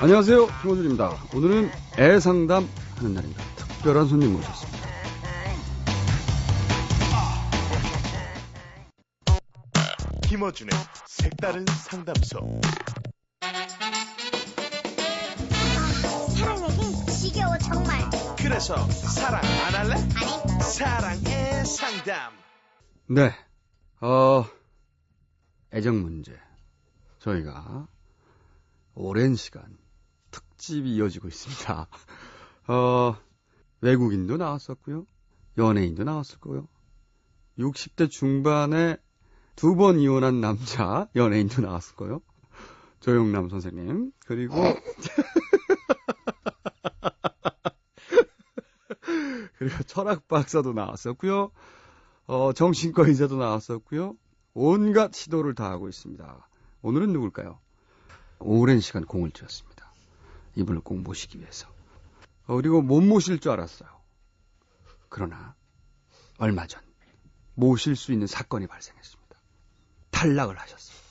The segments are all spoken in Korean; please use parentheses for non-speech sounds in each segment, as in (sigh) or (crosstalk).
안녕하세요. 김호준입니다. 오늘은 애 상담 하는 날입니다. 특별한 손님 모셨습니다. 김어준의 색다른 상담소. 사랑 얘기 지겨워 정말 그래서 사랑 안 할래? 아니 사랑의 상담. 네. 어, 애정 문제. 저희가 오랜 시간 특집이 이어지고 있습니다. 어, 외국인도 나왔었고요. 연예인도 나왔었고요. 60대 중반에 두 번 이혼한 남자 연예인도 나왔었고요. 조영남 선생님. 그리고 (laughs) 그리고 (laughs) 철학 박사도 나왔었고요. 어, 정신과 의사도 나왔었고요. 온갖 시도를 다 하고 있습니다. 오늘은 누굴까요? 오랜 시간 공을 들였습니다. 이분을 꼭 모시기 위해서. 어, 그리고 못 모실 줄 알았어요. 그러나 얼마 전 모실 수 있는 사건이 발생했습니다. 탈락을 하셨습니다.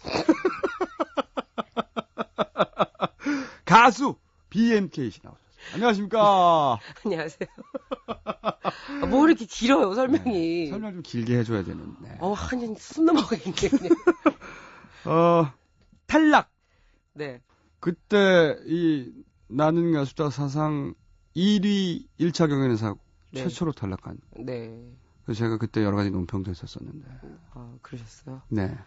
(laughs) 가수 BMK 씨 나오셨어요. 안녕하십니까? (laughs) 안녕하세요. (laughs) 아, 뭐 이렇게 길어요, 설명이. 설명 좀 길게 해줘야 되는데. 어, 한숨 넘어가겠네, 그냥. (laughs) 어, 탈락. 네. 그때 이 나는 가수다 사상 1위 1차 경연에서 네. 최초로 탈락한. 네. 그래서 제가 그때 여러 가지 논평도 했었었는데. 아, 그러셨어요. 네.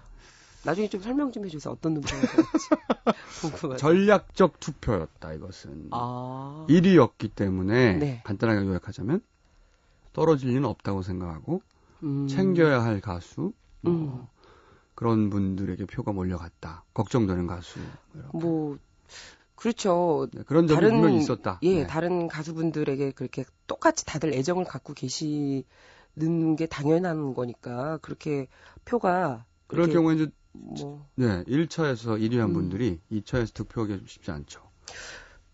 나중에 좀 설명 좀 해주세요. 어떤 (laughs) 궁금하다. 전략적 투표였다 이것은. 아. 1위였기 때문에 네. 간단하게 요약하자면 떨어질 리는 없다고 생각하고 음. 챙겨야 할 가수 뭐 음. 그런 분들에게 표가 몰려갔다. 걱정되는 가수. 이렇게. 뭐, 그렇죠. 네, 그런 점이 다른- 분명히 있었다. 예, 네. 다른 가수분들에게 그렇게 똑같이 다들 애정을 갖고 계시는 게 당연한 거니까, 그렇게 표가. 그럴 경우에 이제 뭐. 네, 1차에서 1위 한 음. 분들이 2차에서 득표하기 쉽지 않죠.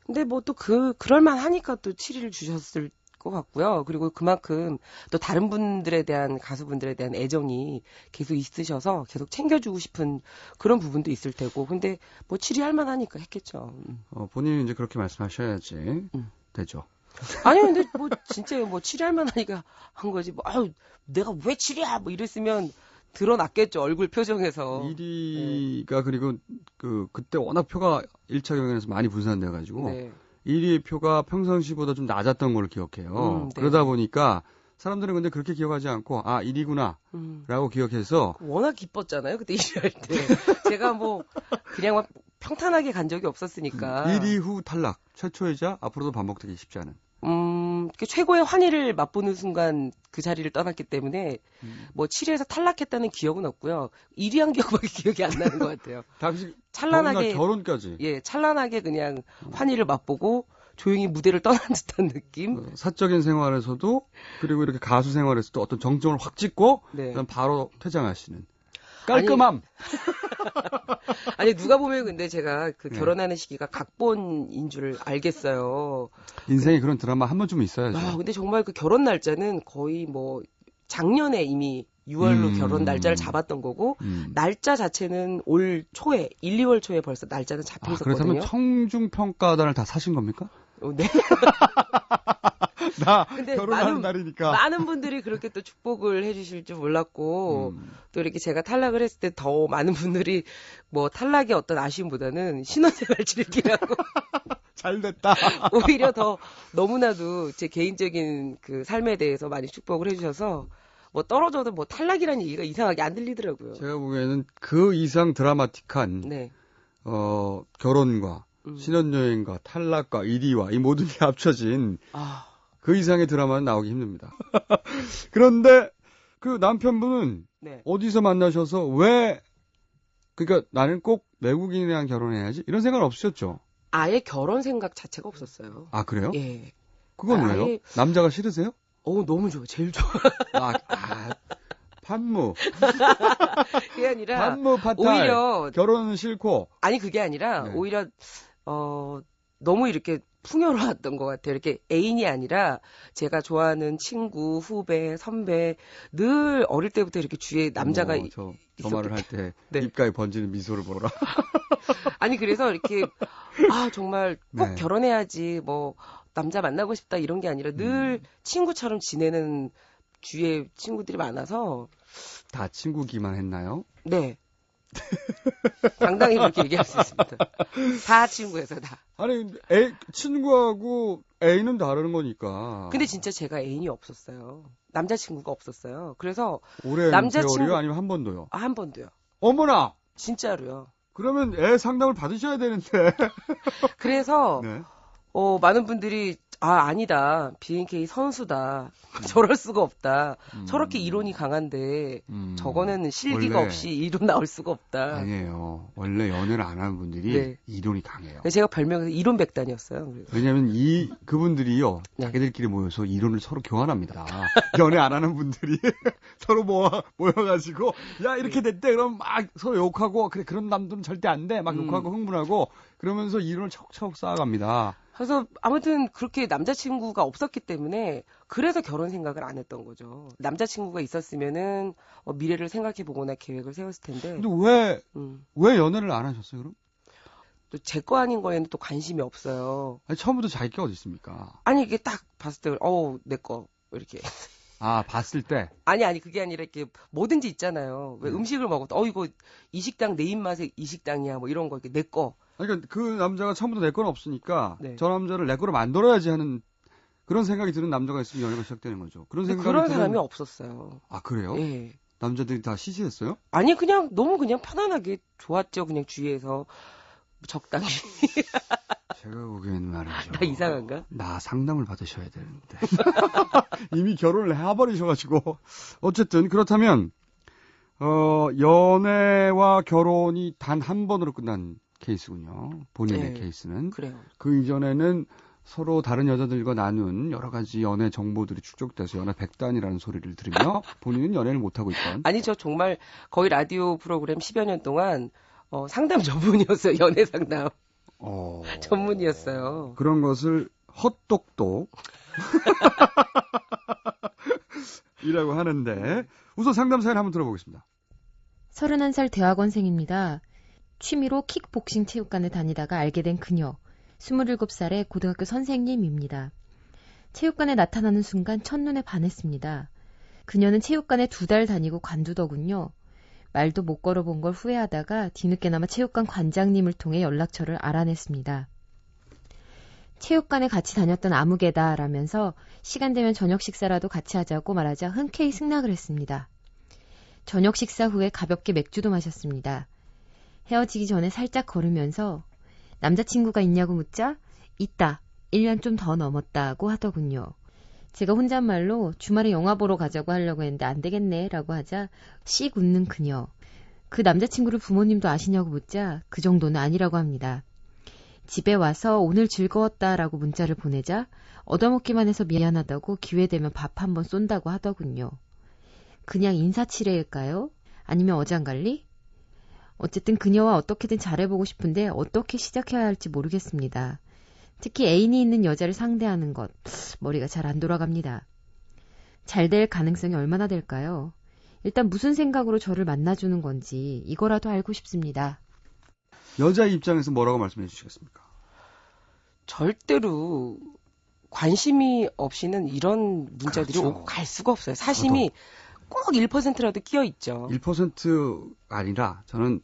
근데 뭐 또 그, 그럴만 하니까 또 7위를 주셨을 것 같고요. 그리고 그만큼 또 다른 분들에 대한 가수분들에 대한 애정이 계속 있으셔서 계속 챙겨주고 싶은 그런 부분도 있을 테고. 근데 뭐 7위 할 만하니까 했겠죠. 음. 어, 본인이 이제 그렇게 말씀하셔야지 음. 되죠. 아니, 근데 뭐 진짜 뭐 7위 할 만하니까 한 거지. 뭐, 아유, 내가 왜 7위야? 뭐 이랬으면 드러났겠죠. 얼굴 표정에서. 1위가 그리고 그 그때 워낙 표가 1차 경연에서 많이 분산돼 가지고 네. 1위 표가 평상시보다 좀 낮았던 걸로 기억해요. 음, 네. 그러다 보니까 사람들은 근데 그렇게 기억하지 않고 아 1위구나라고 음. 기억해서 워낙 기뻤잖아요. 그때 1위 할 때. (laughs) 제가 뭐 그냥 막 평탄하게 간 적이 없었으니까. 1위 후 탈락 최초이자 앞으로도 반복되기 쉽지 않은. 음, 그 최고의 환희를 맛보는 순간 그 자리를 떠났기 때문에 음. 뭐 7위에서 탈락했다는 기억은 없고요. 1위 한 기억밖에 (laughs) 기억이 안 나는 것 같아요. 당시 찬란하게 결혼, 결혼까지 예, 찬란하게 그냥 환희를 맛보고 조용히 무대를 떠난 (laughs) 듯한 느낌. 어, 사적인 생활에서도 그리고 이렇게 가수 생활에서도 어떤 정점을 확 찍고 네. 바로 퇴장하시는 깔끔함. (laughs) 아니 누가 보면 근데 제가 그 네. 결혼하는 시기가 각본인 줄 알겠어요. 인생에 그런 드라마 한 번쯤 있어야죠. 아, 근데 정말 그 결혼 날짜는 거의 뭐 작년에 이미 6월로 음. 결혼 날짜를 잡았던 거고 음. 날짜 자체는 올 초에 1, 2월 초에 벌써 날짜는 잡혀 아, 있었거든요. 그렇다면 청중 평가단을 다 사신 겁니까? 어, 네. (laughs) 나 근데 결혼하는 많은- 날이니까. 많은 분들이 그렇게 또 축복을 해주실 줄 몰랐고 음. 또 이렇게 제가 탈락을 했을 때 더 많은 분들이 뭐 탈락의 어떤 아쉬움보다는 신혼생활 즐기라고 (laughs) 잘 됐다. (laughs) 오히려 더 너무나도 제 개인적인 그 삶에 대해서 많이 축복을 해주셔서 뭐 떨어져도 뭐 탈락이라는 얘기가 이상하게 안 들리더라고요. 제가 보기에는 그 이상 드라마틱한 네. 어, 결혼과 음. 신혼여행과 탈락과 1위와 이 모든 게 합쳐진 아, 그 이상의 드라마는 나오기 힘듭니다. (laughs) 그런데 그 남편분은 네. 어디서 만나셔서 왜 그러니까 나는 꼭 외국인이랑 결혼해야지 이런 생각 없으셨죠? 아예 결혼 생각 자체가 없었어요. 아 그래요? 예. 그건 아예- 왜요? 남자가 싫으세요? 어 너무 좋아. 제일 좋아. 아, 아 판무, (laughs) 그게 아니라 판무 파탈. 오히려 결혼은 싫고 아니 그게 아니라 네. 오히려 어 너무 이렇게 풍요로웠던 것 같아요. 이렇게 애인이 아니라 제가 좋아하는 친구, 후배, 선배 늘 어릴 때부터 이렇게 주위에 남자가 어머, 저, 저 말을 할때 (laughs) 네. 입가에 번지는 미소를 보라. (laughs) 아니 그래서 이렇게 아 정말 꼭 네. 결혼해야지 뭐 남자 만나고 싶다 이런 게 아니라 늘 음. 친구처럼 지내는 주위에 친구들이 많아서 다 친구기만 했나요? 네 (laughs) 당당히 그렇게 얘기할 수 있습니다. 다 친구여서 다. 아니 애, 친구하고 애인은 다르는 거니까. 근데 진짜 제가 애인이 없었어요. 남자친구가 없었어요. 그래서 올해 남자친구-? 아니면 한 번도요? 아, 한 번도요. 어머나. 진짜로요. 그러면 애 상담을 받으셔야 되는데. (laughs) 그래서 네. 어, 많은 분들이 아 아니다 BNK 선수다 저럴 수가 없다 음. 저렇게 이론이 강한데 음. 저거는 실기가 없이 이론 나올 수가 없다. 아니에요. 원래 연애를 안 하는 분들이 네. 이론이 강해요. 제가 별명이 이론 백단이었어요. 왜냐하면 이 그분들이요 네. 자기들끼리 모여서 이론을 서로 교환합니다. 연애 안 하는 분들이 (laughs) 서로 모아 모여가지고 야 이렇게 됐대 그럼 막 서로 욕하고 그래 그런 남들은 절대 안 돼막 음. 욕하고 흥분하고 그러면서 이론을 척척 쌓아갑니다. 그래서 아무튼 그렇게 남자친구가 없었기 때문에 그래서 결혼 생각을 안 했던 거죠. 남자친구가 있었으면은 어, 미래를 생각해 보거나 계획을 세웠을 텐데 근데 왜왜 음, 연애를 안 하셨어요 그럼? 또 제 거 아닌 거에는 또 관심이 없어요. 아니, 처음부터 자기 게 어디 있습니까? 아니 이게 딱 봤을 때 어우 내 거 이렇게 아 봤을 때 아니 아니 그게 아니라 이렇게 뭐든지 있잖아요. 왜 네. 음식을 먹었다 어 이거 이 식당 내 입맛에 이 식당이야 뭐 이런 거 이렇게 내 거. 그러니까 그 남자가 처음부터 내 건 없으니까 네. 저 남자를 내 거로 만들어야지 하는 그런 생각이 드는 남자가 있으면 연애가 시작되는 거죠. 그런 생각이 그런 드는 사람이 없었어요. 아 그래요? 예. 남자들이 다 시시했어요? 아니 그냥 너무 그냥 편안하게 좋았죠. 그냥 주위에서 적당히. (laughs) 제가 보기엔 말이죠. 나 이상한가? 나 상담을 받으셔야 되는데. (laughs) 이미 결혼을 해버리셔가지고. 어쨌든, 그렇다면, 어, 연애와 결혼이 단 한 번으로 끝난 케이스군요. 본인의 네. 케이스는. 그래요. 그 이전에는 서로 다른 여자들과 나눈 여러 가지 연애 정보들이 축적돼서 연애 백단이라는 소리를 들으며 본인은 연애를 못하고 있던. 아니 저 정말 거의 라디오 프로그램 10여 년 동안 어, 상담 전문이었어요. (laughs) 연애 상담 어, 전문이었어요. 그런 것을 헛똑똑 (laughs) 이라고 하는데 우선 상담 사연 한번 들어보겠습니다. 31살 대학원생입니다. 취미로 킥복싱 체육관에 다니다가 알게 된 그녀. 27살의 고등학교 선생님입니다. 체육관에 나타나는 순간 첫눈에 반했습니다. 그녀는 체육관에 두 달 다니고 관두더군요. 말도 못 걸어본 걸 후회하다가 뒤늦게나마 체육관 관장님을 통해 연락처를 알아냈습니다. 체육관에 같이 다녔던 아무개다 라면서 시간 되면 저녁 식사라도 같이 하자고 말하자 흔쾌히 승낙을 했습니다. 저녁 식사 후에 가볍게 맥주도 마셨습니다. 헤어지기 전에 살짝 걸으면서 남자친구가 있냐고 묻자 있다. 1년 좀 더 넘었다고 하더군요. 제가 혼잣말로 주말에 영화 보러 가자고 하려고 했는데 안 되겠네 라고 하자 씩 웃는 그녀. 그 남자친구를 부모님도 아시냐고 묻자 그 정도는 아니라고 합니다. 집에 와서 오늘 즐거웠다 라고 문자를 보내자 얻어먹기만 해서 미안하다고 기회되면 밥 한번 쏜다고 하더군요. 그냥 인사치레일까요? 아니면 어장관리? 어쨌든 그녀와 어떻게든 잘해보고 싶은데 어떻게 시작해야 할지 모르겠습니다. 특히 애인이 있는 여자를 상대하는 것, 머리가 잘 안 돌아갑니다. 잘 될 가능성이 얼마나 될까요? 일단 무슨 생각으로 저를 만나주는 건지 이거라도 알고 싶습니다. 여자 입장에서 뭐라고 말씀해 주시겠습니까? 절대로 관심이 없이는 이런 문자들이 그렇죠. 오고 갈 수가 없어요. 사심이 꼭 1%라도 끼어 있죠. 1% 아니라 저는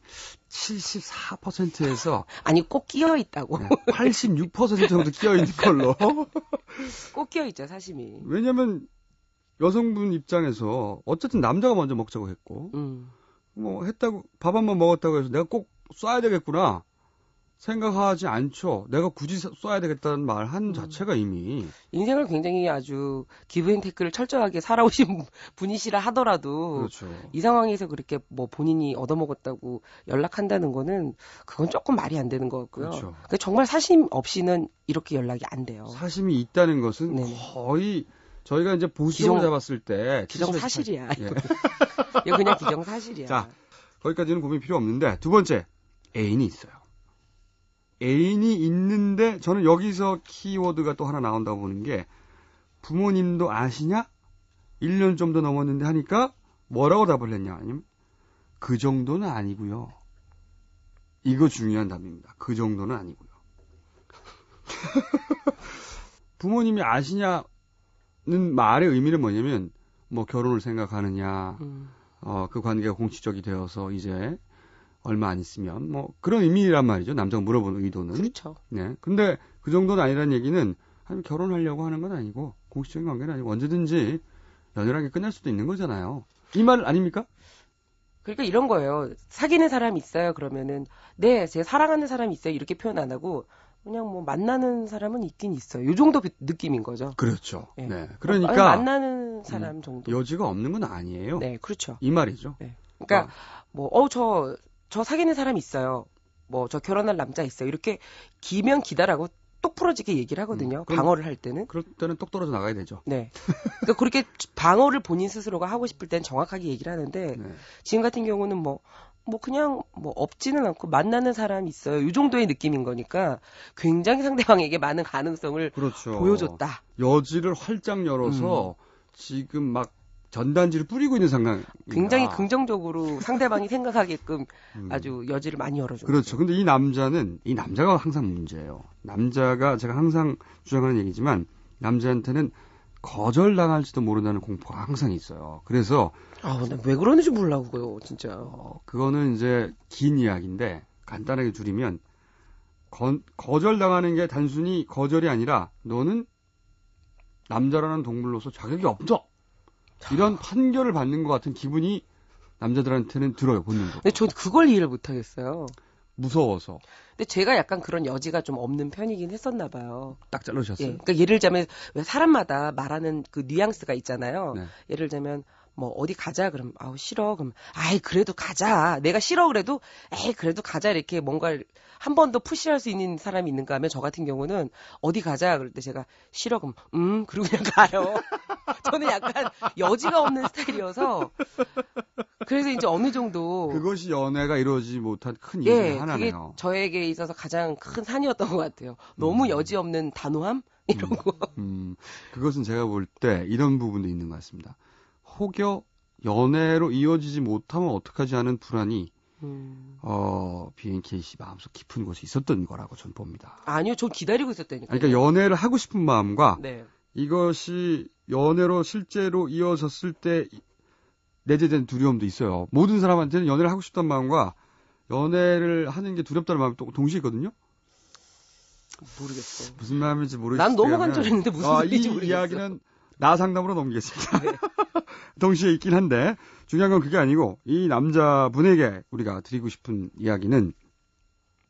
74%에서 (laughs) 아니 꼭 끼어 있다고. 86% 정도 끼어 있는 걸로. (laughs) 꼭 끼어 있죠, 사심이. 왜냐면 여성분 입장에서 어쨌든 남자가 먼저 먹자고 했고 음. 뭐 했다고 밥 한 번 먹었다고 해서 내가 꼭 쏴야 되겠구나 생각하지 않죠. 내가 굳이 쏴야 되겠다는 말한 음. 자체가 이미 인생을 굉장히 아주 기브앤테크를 철저하게 살아오신 (laughs) 분이시라 하더라도 그렇죠. 이 상황에서 그렇게 뭐 본인이 얻어먹었다고 연락한다는 거는 그건 조금 말이 안 되는 것 같고요. 그렇죠. 그러니까 정말 사심 없이는 이렇게 연락이 안 돼요. 사심이 있다는 것은 네네. 거의 저희가 이제 기정- 잡았을 때 기정 사실이야. 70에서 80. 예. (laughs) 이거 그냥 기정 사실이야. (laughs) 자, 거기까지는 고민 필요 없는데 두 번째 애인이 있어요. 애인이 있는데 저는 여기서 키워드가 또 하나 나온다고 보는 게 부모님도 아시냐? 1년 좀 더 넘었는데 하니까 뭐라고 답을 했냐? 아니면 그 정도는 아니고요. 이거 중요한 답입니다. 그 정도는 아니고요. (laughs) 부모님이 아시냐는 말의 의미는 뭐냐면 뭐 결혼을 생각하느냐, 음. 어, 그 관계가 공식적이 되어서 이제 얼마 안 있으면 뭐 그런 의미란 말이죠. 남자가 물어보는 의도는. 그렇죠. 네. 근데 그 정도는 아니라는 얘기는 아니 결혼하려고 하는 건 아니고 공식적인 관계는 아니고 언제든지 연애라는 게 끝날 수도 있는 거잖아요. 이 말 아닙니까? 그러니까 이런 거예요. 사귀는 사람 있어요. 그러면은 네, 제 사랑하는 사람 있어요. 이렇게 표현 안 하고 그냥 뭐 만나는 사람은 있긴 있어요. 요 정도 비- 느낌인 거죠. 그렇죠. 네. 네. 아니, 그러니까 만나는 사람 정도. 여지가 없는 건 아니에요. 네, 그렇죠. 이 말이죠. 그러니까 뭐어저 저 사귀는 사람 있어요. 뭐 저 결혼할 남자 있어요. 이렇게 기면 기다라고 똑 부러지게 얘기를 하거든요. 음, 방어를 할 때는. 그럴 때는 똑 떨어져 나가야 되죠. 네. 그러니까 그렇게 방어를 본인 스스로가 하고 싶을 땐 정확하게 얘기를 하는데 네. 지금 같은 경우는 뭐, 뭐 그냥 뭐 없지는 않고 만나는 사람 있어요. 이 정도의 느낌인 거니까 굉장히 상대방에게 많은 가능성을 그렇죠. 보여줬다. 여지를 활짝 열어서 지금 막 전단지를 뿌리고 있는 상황. 굉장히 긍정적으로 상대방이 생각하게끔 음. 아주 여지를 많이 열어줬죠. 그렇죠. 근데 이 남자는 이 남자가 항상 문제예요. 남자가 제가 항상 주장하는 얘기지만 남자한테는 거절당할지도 모른다는 공포가 항상 있어요. 그래서 아, 나왜 그러는지 몰라고요, 진짜. 어, 그거는 이제 긴 이야기인데 간단하게 줄이면 거, 거절당하는 게 단순히 거절이 아니라 너는 남자라는 동물로서 자격이 없어. 이런 판결을 받는 것 같은 기분이 남자들한테는 들어요, 본능으로. 근데 전 그걸 이해를 못 하겠어요. 무서워서 근데 제가 약간 그런 여지가 좀 없는 편이긴 했었나 봐요. 딱 잘라주셨어요. 예. 그러니까 예를 들자면 왜 사람마다 말하는 그 뉘앙스가 있잖아요. 네. 예를 들자면 뭐 어디 가자 그럼 아우 싫어 그럼 아이 그래도 가자 내가 싫어 그래도 에이 그래도 가자 이렇게 뭔가 한 번 더 푸시할 수 있는 사람이 있는가 하면 저 같은 경우는 어디 가자 그럴 때 제가 싫어 그럼 음 그리고 그냥 가요 (laughs) (laughs) 저는 약간 여지가 없는 스타일이어서 그래서 이제 어느 정도 그것이 연애가 이루어지지 못한 큰 이유 중에 예 그게 하나네요. 저에게 있어서 가장 큰 산이었던 것 같아요 너무 음. 여지 없는 단호함 이런 거 음, 그것은 제가 볼 때 이런 부분도 있는 것 같습니다. 혹여 연애로 이어지지 못하면 어떡하지 하는 불안이 음. 어, BNK 씨 마음속 깊은 곳에 있었던 거라고 저는 봅니다. 아니요 저 기다리고 있었다니까요 그러니까 연애를 하고 싶은 마음과 네. 이것이 연애로 실제로 이어졌을 때 내재된 두려움도 있어요. 모든 사람한테는 연애를 하고 싶다는 마음과 연애를 하는 게 두렵다는 마음이 또 동시에 있거든요. 모르겠어. 무슨 마음인지 모르겠어요. 난 너무 간절했는데 무슨 아, 이 모르겠어. 이야기는 나 상담으로 넘기겠습니다. 네. (laughs) 동시에 있긴 한데 중요한 건 그게 아니고 이 남자분에게 우리가 드리고 싶은 이야기는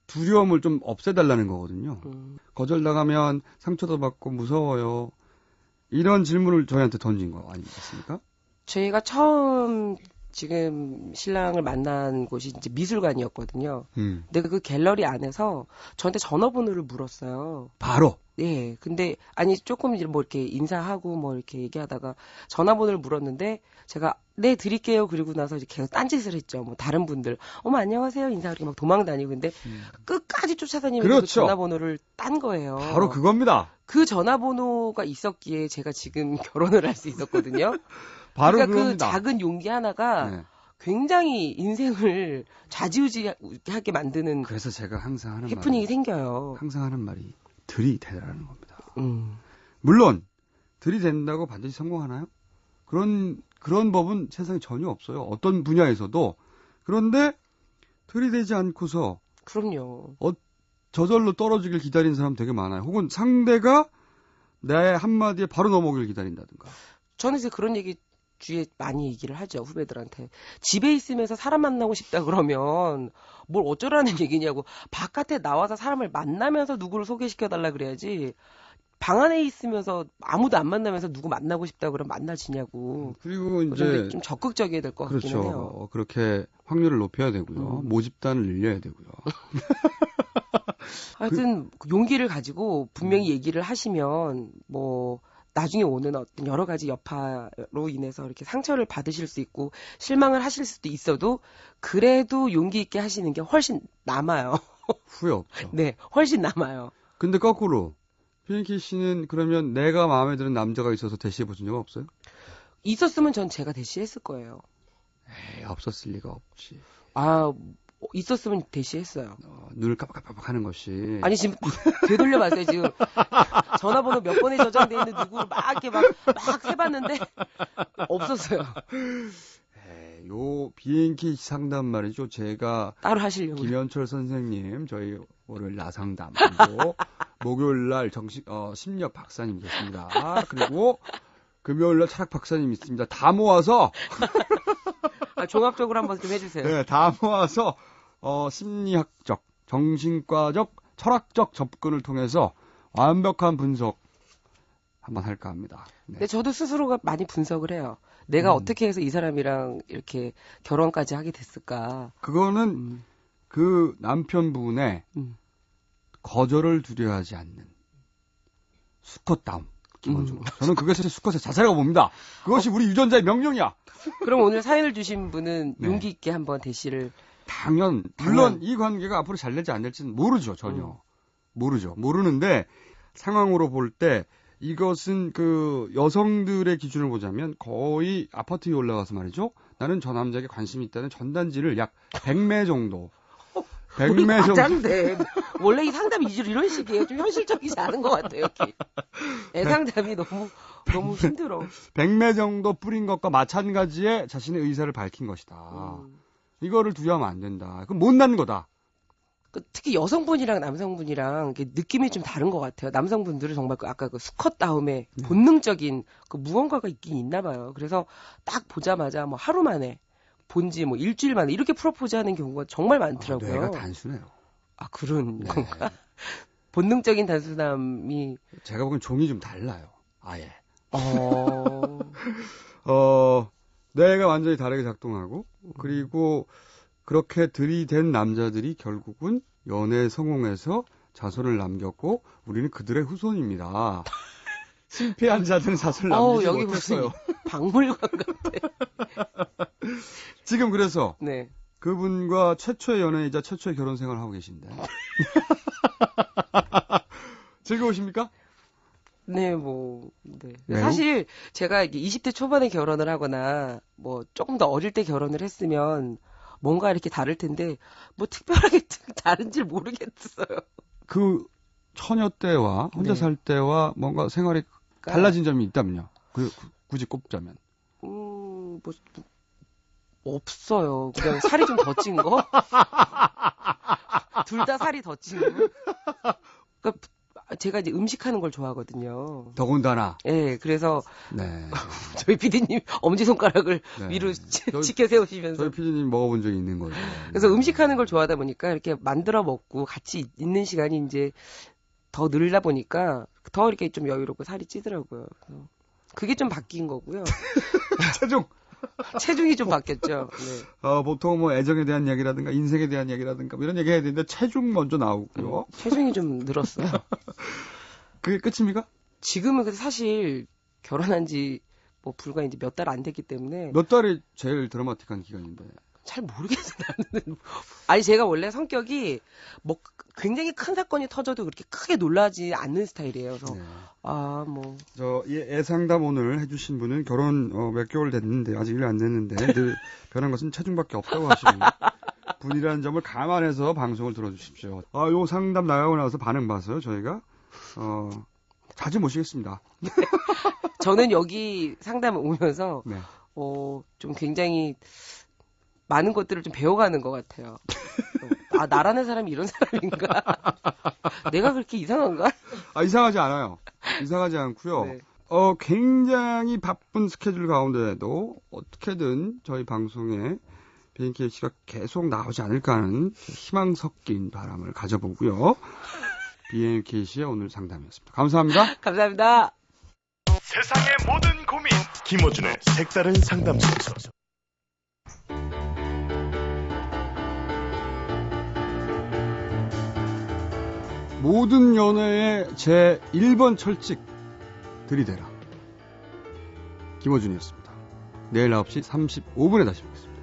두려움을 좀 없애달라는 거거든요. 음, 거절당하면 상처도 받고 무서워요. 이런 질문을 저희한테 던진 거 아니겠습니까? 저희가 처음 지금 신랑을 만난 곳이 이제 미술관이었거든요. 음. 근데 그 갤러리 안에서 저한테 전화번호를 물었어요. 바로 네, 근데 아니 조금 이제 뭐 이렇게 인사하고 뭐 이렇게 얘기하다가 전화번호를 물었는데 제가 네 드릴게요 그리고 나서 이제 계속 딴짓을 했죠. 뭐 다른 분들 어머 안녕하세요 인사 이렇게 막 도망 다니고 근데 끝까지 쫓아다니면서 그 그렇죠. 전화번호를 딴 거예요. 바로 그겁니다. 그 전화번호가 있었기에 제가 지금 (laughs) 결혼을 할 수 있었거든요. 바로 그러니까 그 그겁니다. 작은 용기 하나가 네. 굉장히 인생을 좌지우지하게 만드는 그래서 제가 항상 하는 해프닝이 말이 생겨요. 항상 하는 말이 들이대라는 겁니다. 음. 물론 들이댄다고 반드시 성공하나요? 그런 그런 법은 세상에 전혀 없어요. 어떤 분야에서도 그런데 들이대지 않고서 그럼요. 저절로 떨어지길 기다리는 사람 되게 많아요. 혹은 상대가 내 한마디에 바로 넘어오길 기다린다든가. 저는 이제 그런 얘기 주위에 많이 얘기를 하죠 후배들한테 집에 있으면서 사람 만나고 싶다 그러면 뭘 어쩌라는 (laughs) 얘기냐고 바깥에 나와서 사람을 만나면서 누구를 소개시켜 달라 그래야지 방 안에 있으면서 아무도 안 만나면서 누구 만나고 싶다 그러면 만나지냐고 그리고 그런데 이제 좀 적극적이어야 될 것 같기는 해요. 그렇죠. 그렇게 확률을 높여야 되고요. 음. 모집단을 늘려야 되고요. (laughs) (laughs) 하여튼 그 용기를 가지고 분명히 얘기를 하시면 뭐 나중에 오는 어떤 여러 가지 여파로 인해서 이렇게 상처를 받으실 수 있고 실망을 하실 수도 있어도 그래도 용기 있게 하시는 게 훨씬 남아요. (laughs) 후회 없죠. 네, 훨씬 남아요. 근데 거꾸로 비행키 씨는 그러면 내가 마음에 드는 남자가 있어서 대시해 보신 적 없어요? 있었으면 전 제가 대시했을 거예요. 에이, 없었을 리가 없지. 아, 있었으면 대시했어요. 어, 눈을 깜빡깜빡 하는 것이. 아니 지금 (laughs) 되돌려봤어요 지금 전화번호 몇 번에 저장돼 있는 누구를 막 이렇게 막 막 해봤는데 (laughs) 없었어요. 에이, 요 비행키 상담 말이죠. 제가 따로 하시려고. 김현철 선생님 저희 월요일 나상담 그리고 (laughs) 목요일 날 정신 어, 심리학 박사님 계십니다. 그리고 금요일 날 철학 박사님 있습니다. 다 모아서 아, 종합적으로 한번 좀 해주세요. 네, 다 모아서 어, 심리학적, 정신과적, 철학적 접근을 통해서 완벽한 분석 한번 할까 합니다. 네. 근데 저도 스스로가 많이 분석을 해요. 내가 음. 어떻게 해서 이 사람이랑 이렇게 결혼까지 하게 됐을까. 그거는 음, 그 남편분의 음. 거절을 두려워하지 않는 수컷다움. 기본적으로. 음. 저는 그것을 수컷의 자세라고 봅니다. 그것이 우리 유전자의 명령이야. 그럼 오늘 사연을 주신 분은 네. 용기 있게 한번 대시를. 당연, 물론 이 관계가 앞으로 잘 될지 안 될지는 모르죠, 전혀. 음. 모르죠. 모르는데 상황으로 볼 때 이것은 그 여성들의 기준을 보자면 거의 아파트 위에 올라가서 말이죠. 나는 저 남자에게 관심이 있다는 전단지를 약 100매 정도. 100매 정도. 과장돼. 원래 이 상담 이주로 이런 식이에요. 좀 현실적이지 않은 것 같아요. 여기. 애 상담이 너무 너무 힘들어. 100매 정도 뿌린 것과 마찬가지의 자신의 의사를 밝힌 것이다. 음. 이거를 두려워하면 안 된다. 그건 못난 거다. 그 특히 여성분이랑 남성분이랑 느낌이 좀 다른 것 같아요. 남성분들은 정말 그 아까 그 수컷 다음에 네. 본능적인 그 무언가가 있긴 있나 봐요. 그래서 딱 보자마자 뭐 하루 만에 본지 뭐 일주일 만에 이렇게 프로포즈하는 경우가 정말 아, 많더라고요. 뇌가 단순해요. 아 그런 네. 건가? (laughs) 본능적인 단순함이 제가 보기엔 종이 좀 달라요. 아예. 어 (laughs) 어, 뇌가 완전히 다르게 작동하고, 그리고 그렇게 들이댄 남자들이 결국은 연애 성공해서 자손을 남겼고, 우리는 그들의 후손입니다. (laughs) 실패한 자들은 어우, 남기지 여기 못했어요. 박물관 같아. (laughs) 지금 그래서 네. 그분과 최초의 연애이자 최초의 결혼 생활을 하고 계신데. (laughs) 즐거우십니까? 네, 뭐, 네. 매우? 사실 제가 이게 20대 초반에 결혼을 하거나 뭐 조금 더 어릴 때 결혼을 했으면 뭔가 이렇게 다를 텐데 뭐 특별하게 (laughs) 다른지 모르겠어요. 그 처녀 때와 혼자 네. 살 때와 뭔가 생활이 달라진 점이 있다면요. 그, 그- 굳이 꼽자면. 음, 뭐, 없어요. 그냥 살이 좀 더 찐 거? 둘 다 살이 더 찐 거? 그러니까 제가 이제 음식하는 걸 좋아하거든요. 더군다나. 예, 그래서 네. (laughs) 저희 피디님 엄지 손가락을 네. 위로 치- 저희- 치켜 세우시면서 저희 피디님 먹어본 적이 있는 거죠. 그래서 음식하는 걸 좋아하다 보니까 이렇게 만들어 먹고 같이 있는 시간이 이제 더 늘다 보니까 더 이렇게 좀 여유롭고 살이 찌더라고요. 그래서 그게 좀 바뀐 거고요. (laughs) 최종. (laughs) 체중이 좀 바뀌었죠. 네. 어, 보통 뭐 애정에 대한 얘기라든가 인생에 대한 얘기라든가 뭐 이런 얘기 해야 되는데 체중 먼저 나오고요. 체중이 좀 늘었어요. (laughs) 그게 끝입니까? 지금은 근데 사실 결혼한 지 뭐 불과 이제 몇 달 안 됐기 때문에 몇 달이 제일 드라마틱한 기간인데. 잘 모르겠어요. (laughs) 나는 아니 제가 원래 성격이 뭐 굉장히 큰 사건이 터져도 그렇게 크게 놀라지 않는 스타일이에요. 그래서 네. 아 뭐 저, 이 애상담 오늘 해주신 분은 결혼 어, 몇 개월 됐는데, 아직 1년 안 됐는데, 늘 (laughs) 변한 것은 체중밖에 없다고 하시는 분이라는 점을 감안해서 방송을 들어주십시오. 아, 요 상담 나가고 나서 반응 봐서요, 저희가. 어, 자주 모시겠습니다. (laughs) 저는 여기 상담 오면서 네. 어, 좀 굉장히 많은 것들을 좀 배워가는 것 같아요. 아, 나라는 사람이 이런 사람인가? (laughs) 내가 그렇게 이상한가? 아, 이상하지 않아요. 이상하지 않고요. 네. 어, 굉장히 바쁜 스케줄 가운데도 어떻게든 저희 방송에 BNK 씨가 계속 나오지 않을까 하는 희망 섞인 바람을 가져보고요. BNK 씨의 오늘 상담이었습니다. 감사합니다. 감사합니다. 세상의 모든 고민 김어준의 색다른 상담소 모든 연애의 제 1번 철칙 들이대라. 김호준이었습니다. 내일 9시 35분에 다시 뵙겠습니다.